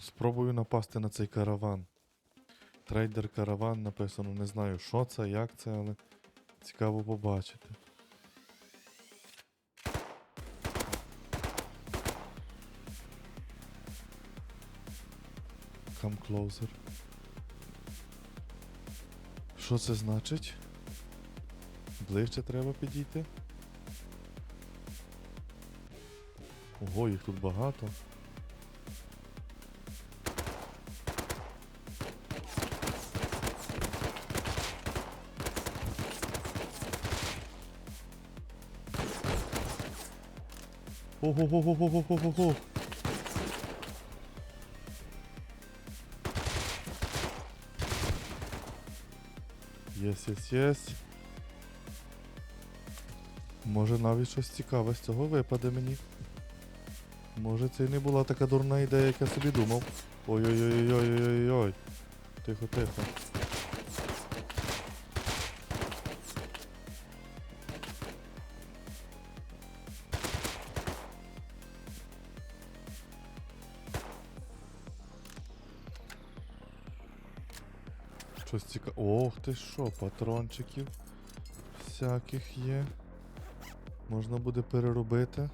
Спробую напасти на цей караван. Трейдер караван написано, не знаю, що це, як це, але цікаво побачити. Come closer. Що це значить? Ближче треба підійти. Ого, їх тут багато. Ого-го-го-го-го-го-го. Єс, єс, єс. Може навіть щось цікаве з цього випаде мені. Може це і не була така дурна ідея, як я собі думав. Ой-ой-ой-ой-ой-ой-ой. Тихо, тихо. Щось цікаве. Ох ти що, патрончиків всяких є. Можна буде переробити.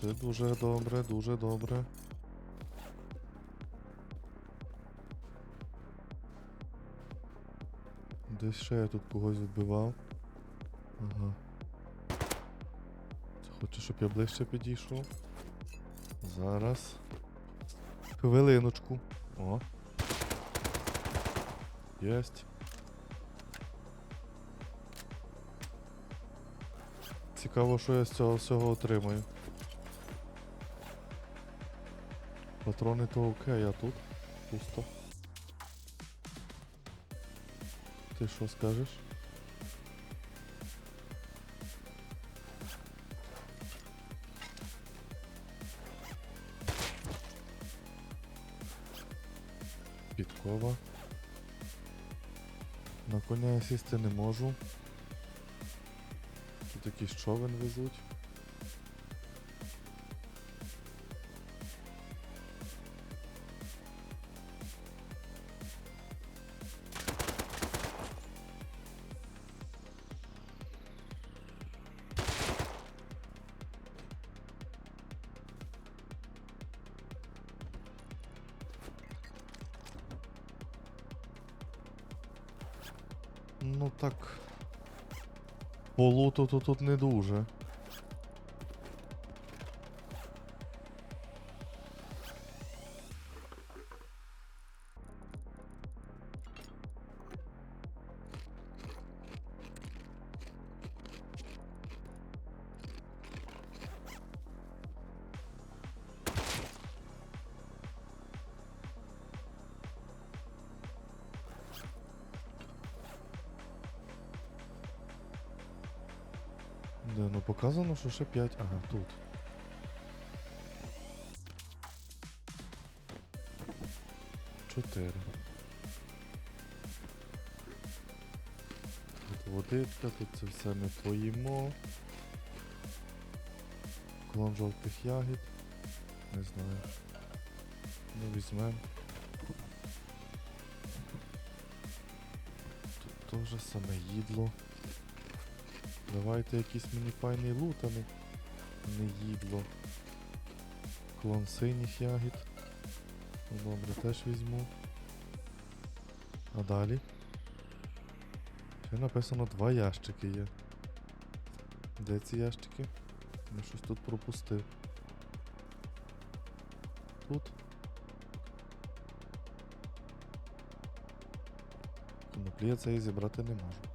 Це дуже добре, дуже добре. Десь ще я тут когось вбивав. Ага. Це хоче, щоб я ближче підійшов. Зараз. Хвилиночку. О. Єсть. Цікаво, що я з цього всього отримаю. Патрони то окей, а тут пусто. Ти що скажеш? Підкова. На коня я сісти не можу. Тут якийсь човен везуть. Ну так. По луту то тут не дуже. Ну показано, що ще 5. Ага, тут. Чотири. Тут водичка, тут це все ми поїмо. Клон жовтих ягід. Не знаю. Ну візьмем. Тут теж саме їдло. Давайте якийсь мені файний лут, не, не їдло. Клон синіх ягід. Ну, Добре, теж візьму. А далі? Ще написано два ящики є. Де ці ящики? Я щось тут пропустив. Тут. Коноплі я цієї зібрати не можу.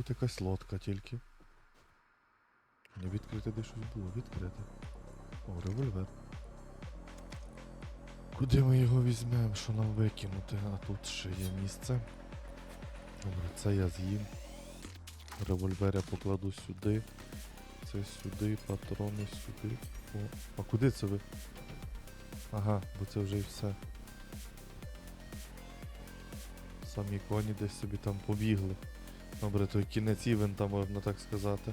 Тут якась лодка тільки. Не відкрите де щось було, відкрите. О, револьвер. Куди ми його візьмемо, що нам викинути? А тут ще є місце. Добре, це я з'їм. Револьвер я покладу сюди. Це сюди, патрони сюди. О, а куди це ви? Ага, бо це вже і все. Самі коні десь собі там побігли. Добре, той кінець івента, можна так сказати.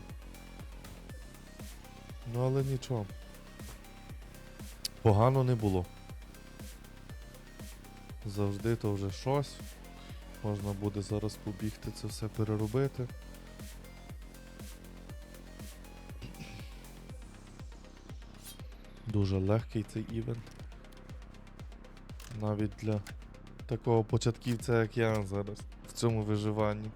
Ну але нічого. Погано не було. Завжди то вже щось. Можна буде зараз побігти це все переробити. Дуже легкий цей івент. Навіть для такого початківця, як я зараз в цьому виживанні.